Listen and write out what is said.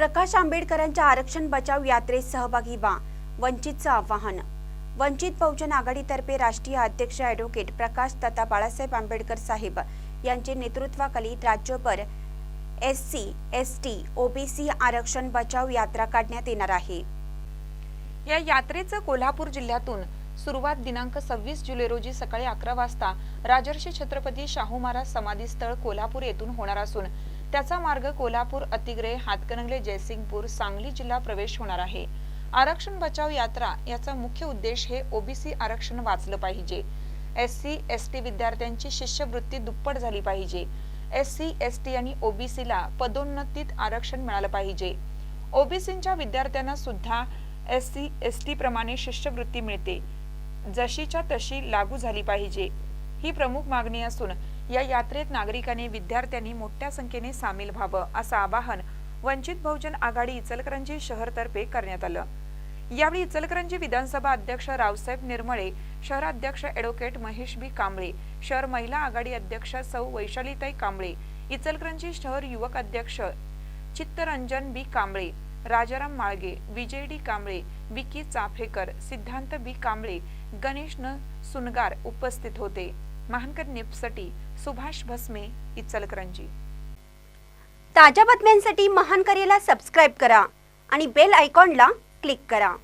प्रकाश आंबेडकरांच्या आरक्षण बचाव यात्रेत सहभागी व्हा. वंचितचं आवाहन. वंचित बहुजन आघाडीतर्फे राष्ट्रीय अध्यक्ष ॲडव्होकेट प्रकाश तथा बाळासाहेब आंबेडकर साहेब यांचे नेतृत्वाखाली राज्यभर S C S T OBC आरक्षण बचाव यात्रा काढण्यात येणार आहे. या यात्रेचं कोल्हापूर जिल्ह्यातून सुरुवात दिनांक सव्वीस जुलै रोजी सकाळी अकरा वाजता राजर्षी छत्रपती शाहू महाराज समाधीस्थळ कोल्हापूर येथून होणार असून त्याचा मार्ग कोल्हापूर अतिग्रे हातकणंगले जयसिंगपूर सांगली जिल्हा प्रवेश होणार आहे. आरक्षण बचाव यात्रा याचा मुख्य उद्देश हे ओबीसी आरक्षण वाचलं पाहिजे. एस सी एस टी विद्यार्थ्यांची शिष्यवृत्ती दुप्पट झाली पाहिजे. एस सी एस टी आणि ओबीसीला पदोन्नतीत आरक्षण मिळालं पाहिजे. ओबीसीच्या विद्यार्थ्यांना सुद्धा एस सी एस टी प्रमाणे शिष्यवृत्ती मिळते. जशीच्या तशी लागू झाली पाहिजे. ही प्रमुख मागणी असून या यात्रेत नागरिकांनी विद्यार्थ्यांनी मोठ्या संख्येने सामील व्हावं असं आवाहन वंचित बहुजन आघाडी इचलकरंजी शहरतर्फे करण्यात आलं. यावेळी इचलकरंजी विधानसभा अध्यक्ष रावसाहेब निर्मळे शहराध्यक्ष ॲडव्होकेट महेश बी कांबळे शहर महिला आघाडी अध्यक्ष सौ वैशालीताई कांबळे इचलकरंजी शहर युवक अध्यक्ष Chittaranjan B Kamble Rajaram Malge Vijay D Kamble Vicky Chaphekar Siddhant B Kamble Ganesh न सुनगार उपस्थित होते. महानकर निपसाठी सुभाष भस्मे इचलकरंजी. ताज्या बातम्यांसाठी महानकरेला सबस्क्राईब करा आणि बेल आयकॉनला क्लिक करा.